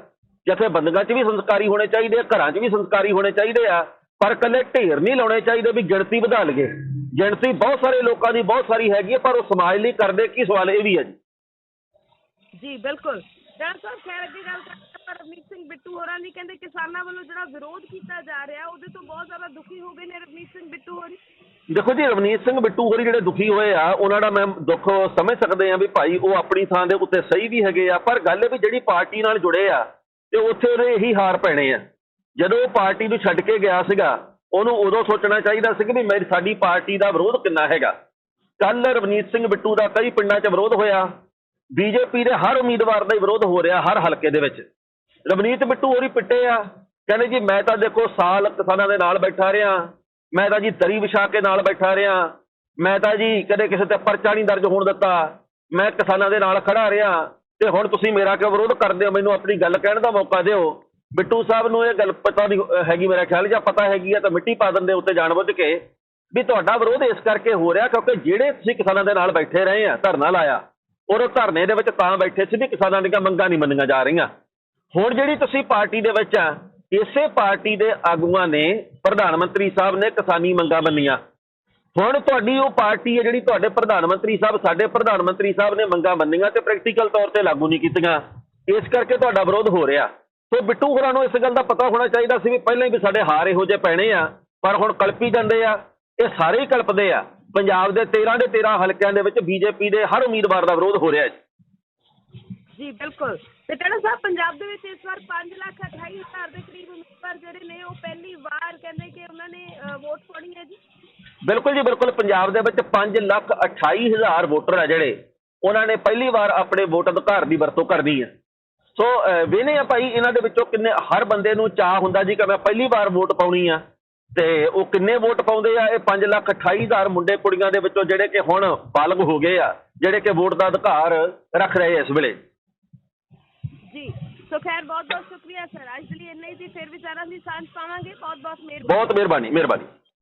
ਜਥੇਬੰਦੀਆਂ 'ਚ ਵੀ ਸੰਸਕਾਰੀ ਹੋਣੇ ਚਾਹੀਦੇ ਆ, ਘਰਾਂ 'ਚ ਵੀ ਸੰਸਕਾਰੀ ਹੋਣੇ ਚਾਹੀਦੇ ਆ। ਪਰ ਕੱਲੇ ਢੇਰ ਨਹੀਂ ਲਾਉਣੇ ਚਾਹੀਦੇ ਵੀ ਗਿਣਤੀ ਵਧਾ ਲਈਏ। ਗਿਣਤੀ ਬਹੁਤ ਸਾਰੇ ਲੋਕਾਂ ਦੀ ਬਹੁਤ ਸਾਰੀ ਹੈਗੀ ਹੈ ਪਰ ਉਹ ਸਮਾਜ ਲਈ ਕਰਦੇ ਕੀ ਸਵਾਲ ਇਹ ਵੀ ਹੈ ਜੀ।
ਜੀ, ਬਿਲਕੁਲ। ਡਾਕਟਰ ਸਾਹਿਬ, ਖੈਰ ਅੱਗੇ ਗੱਲ ਰਵਨੀਤ ਸਿੰਘ ਬਿੱਟੂ ਹੋਰਾਂ ਦੀ ਕਹਿੰਦੇ ਕਿਸਾਨਾਂ ਵੱਲੋਂ ਜਿਹੜਾ ਵਿਰੋਧ ਕੀਤਾ ਜਾ ਰਿਹਾ, ਉਹਦੇ ਤੋਂ ਬਹੁਤ ਜ਼ਿਆਦਾ ਦੁਖੀ ਹੋ ਗਏ ਨੇ ਰਵਨੀਤ ਸਿੰਘ ਬਿੱਟੂ ਹੋਰੀ।
ਦੇਖੋ ਜੀ ਰਵਨੀਤ ਸਿੰਘ ਬਿੱਟੂ ਹੋਰੀ ਜਿਹੜੇ ਦੁਖੀ ਹੋਏ ਆ, ਉਹਨਾਂ ਦਾ ਮੈਂ ਦੁੱਖ ਸਮਝ ਸਕਦੇ ਆ ਵੀ ਭਾਈ ਉਹ ਆਪਣੀ ਥਾਂ ਦੇ ਉੱਤੇ ਸਹੀ ਵੀ ਹੈਗੇ ਆ, ਪਰ ਗੱਲ ਇਹ ਵੀ ਜਿਹੜੀ ਪਾਰਟੀ ਨਾਲ ਜੁੜੇ ਆ, ਤੇ ਉੱਥੇ ਉਹਦੇ ਇਹੀ ਹਾਰ ਪੈਣੇ ਆ। ਜਦੋਂ ਉਹ ਪਾਰਟੀ ਨੂੰ ਛੱਡ ਕੇ ਗਿਆ ਸੀਗਾ, ਉਹਨੂੰ ਉਦੋਂ ਸੋਚਣਾ ਚਾਹੀਦਾ ਸੀ ਕਿ ਵੀ ਮੇਰੀ, ਸਾਡੀ ਪਾਰਟੀ ਦਾ ਵਿਰੋਧ ਕਿੰਨਾ ਹੈਗਾ। ਕੱਲ ਰਵਨੀਤ ਸਿੰਘ ਬਿੱਟੂ ਦਾ ਕਈ ਪਿੰਡਾਂ 'ਚ ਵਿਰੋਧ ਹੋਇਆ। ਬੀਜੇਪੀ ਦੇ ਹਰ ਉਮੀਦਵਾਰ ਦਾ ਵਿਰੋਧ ਹੋ ਰਿਹਾ ਹਰ ਹਲਕੇ ਦੇ ਵਿੱਚ। ਰਵਨੀਤ ਬਿੱਟੂ ਹੋਰੀ ਪਿੱਟੇ ਆ। ਕਹਿੰਦੇ ਜੀ, ਮੈਂ ਤਾਂ ਦੇਖੋ ਸਾਲ ਕਿਸਾਨਾਂ ਦੇ ਨਾਲ ਬੈਠਾ ਰਿਹਾ। ਮੈਂ ਤਾਂ ਜੀ ਦਰੀ ਵਿਛਾ ਕੇ ਨਾਲ ਬੈਠਾ ਰਿਹਾ। ਮੈਂ ਤਾਂ ਜੀ ਕਦੇ ਕਿਸੇ ਤੇ ਪਰਚਾ ਨਹੀਂ ਦਰਜ ਹੋਣ ਦਿੱਤਾ। ਮੈਂ ਕਿਸਾਨਾਂ ਦੇ ਨਾਲ ਖੜਾ ਰਿਹਾ। ਤੇ ਹੁਣ ਤੁਸੀਂ ਮੇਰਾ ਕਿਉਂ ਵਿਰੋਧ ਕਰਦੇ ਹੋ? ਮੈਨੂੰ ਆਪਣੀ ਗੱਲ ਕਹਿਣ ਦਾ ਮੌਕਾ ਦਿਓ। ਬਿੱਟੂ ਸਾਹਿਬ ਨੂੰ ਇਹ ਗੱਲ ਪਤਾ ਨਹੀਂ ਹੈਗੀ ਮੇਰਾ ਖਿਆਲ ਜਾਂ ਪਤਾ ਹੈਗੀ ਆ ਤਾਂ ਮਿੱਟੀ ਪਾ ਦਿੰਦੇ ਉੱਤੇ ਜਾਣਬੁੱਝ ਕੇ। ਵੀ ਤੁਹਾਡਾ ਵਿਰੋਧ ਇਸ ਕਰਕੇ ਹੋ ਰਿਹਾ ਕਿਉਂਕਿ ਜਿਹੜੇ ਤੁਸੀਂ ਕਿਸਾਨਾਂ ਦੇ ਨਾਲ ਬੈਠੇ ਰਹੇ ਆ, ਧਰਨਾ ਲਾਇਆ, ਔਰ ਉਹ ਧਰਨੇ ਦੇ ਵਿੱਚ ਤਾਂ ਬੈਠੇ ਸੀ ਵੀ ਕਿਸਾਨਾਂ ਦੀਆਂ ਮੰਗਾਂ ਨਹੀਂ ਮੰਨੀਆਂ ਜਾ ਰਹੀਆਂ। ਹੁਣ ਜਿਹੜੀ ਤੁਸੀਂ ਪਾਰਟੀ ਦੇ ਵਿੱਚ ਆ, ਇਸੇ ਪਾਰਟੀ ਦੇ ਆਗੂਆਂ ਨੇ ਪ੍ਰਧਾਨ ਮੰਤਰੀ ਸਾਹਿਬ ਨੇ ਕਿਸਾਨੀ ਮੰਗਾਂ ਮੰਨੀਆਂ। ਹੁਣ ਤੁਹਾਡੀ ਉਹ ਪਾਰਟੀ ਹੈ ਜਿਹੜੀ ਤੁਹਾਡੇ ਪ੍ਰਧਾਨ ਮੰਤਰੀ ਸਾਹਿਬ, ਸਾਡੇ ਪ੍ਰਧਾਨ ਮੰਤਰੀ ਸਾਹਿਬ ਨੇ ਮੰਗਾਂ ਮੰਨੀਆਂ ਤੇ ਪ੍ਰੈਕਟੀਕਲ ਤੌਰ ਤੇ ਲਾਗੂ ਨਹੀਂ ਕੀਤੀਆਂ। ਇਸ ਕਰਕੇ ਤੁਹਾਡਾ ਵਿਰੋਧ ਹੋ ਰਿਹਾ। ਸੋ ਬਿੱਟੂ ਹੋਰਾਂ ਨੂੰ ਇਸ ਗੱਲ ਦਾ ਪਤਾ ਹੋਣਾ ਚਾਹੀਦਾ ਸੀ ਵੀ ਪਹਿਲਾਂ ਹੀ ਵੀ ਸਾਡੇ ਹਾਰ ਇਹੋ ਜਿਹੇ ਪੈਣੇ ਆ, ਪਰ ਹੁਣ ਕਲਪੀ ਜਾਂਦੇ ਆ, ਇਹ ਸਾਰੇ ਹੀ ਕਲਪਦੇ ਆ। ਪੰਜਾਬ ਦੇ 13 ਦੇ 13 ਹਲਕਿਆਂ ਦੇ ਵਿੱਚ ਬੀਜੇਪੀ ਦੇ ਹਰ ਉਮੀਦਵਾਰ ਦਾ ਵਿਰੋਧ ਹੋ ਰਿਹਾ ਹੈ।
ਜੀ, ਬਿਲਕੁਲ। ਤੇ ਟੜਾ ਸਾਹਿਬ, ਪੰਜਾਬ ਦੇ ਵਿੱਚ ਇਸ ਵਾਰ 5 ਲੱਖ 28 ਹਜ਼ਾਰ ਦੇ ਕਰੀਬ ਉਮੀਦਵਾਰ ਜਿਹੜੇ ਨੇ, ਉਹ ਪਹਿਲੀ ਵਾਰ ਕਹਿੰਦੇ ਕਿ ਉਹਨਾਂ ਨੇ ਵੋਟ ਪਾਉਣੀ ਹੈ ਜੀ।
ਬਿਲਕੁਲ ਜੀ, ਬਿਲਕੁਲ। ਪੰਜਾਬ ਦੇ ਵਿੱਚ 5 ਲੱਖ 28 ਹਜ਼ਾਰ ਵੋਟਰ ਆ ਜਿਹੜੇ, ਉਹਨਾਂ ਨੇ ਪਹਿਲੀ ਵਾਰ ਆਪਣੇ ਵੋਟ ਅਧਿਕਾਰ ਦੀ ਵਰਤੋਂ ਕਰਨੀ ਹੈ। ਸੋ ਵੇਨੇ ਆ ਭਾਈ, ਇਹਨਾਂ ਦੇ ਵਿੱਚੋਂ ਕਿੰਨੇ, ਹਰ ਬੰਦੇ ਨੂੰ ਚਾਹ ਹੁੰਦਾ ਜੀ ਕਿ ਮੈਂ ਪਹਿਲੀ ਵਾਰ ਵੋਟ ਪਾਉਣੀ ਆ। ਤੇ ਉਹ ਕਿੰਨੇ ਵੋਟ ਪਾਉਂਦੇ ਆ, ਇਹ 5 ਲੱਖ 28 ਹਜ਼ਾਰ ਮੁੰਡੇ ਕੁੜੀਆਂ ਦੇ ਵਿੱਚੋਂ ਜਿਹੜੇ ਕਿ ਹੁਣ ਬਾਲਗ ਹੋ ਗਏ ਆ, ਜਿਹੜੇ ਕਿ ਵੋਟ ਦਾ ਅਧਿਕਾਰ ਰੱਖ ਰਹੇ ਆ ਇਸ ਵੇਲੇ।
ਜੀ। ਸੋ ਖੈਰ ਬਹੁਤ ਬਹੁਤ ਸ਼ੁਕਰੀਆ ਸਰ ਅੱਜ ਦੇ ਲਈ ਇੰਨਾ ਹੀ ਸੀ ਫਿਰ ਵਿਚਾਰਾਂ ਦੀ ਸਾਂਝ ਪਾਵਾਂਗੇ। ਬਹੁਤ ਬਹੁਤ ਮਿਹਰਬਾਨੀ।
ਬਹੁਤ ਮਿਹਰਬਾਨੀ ਮਿਹਰਬਾਨੀ।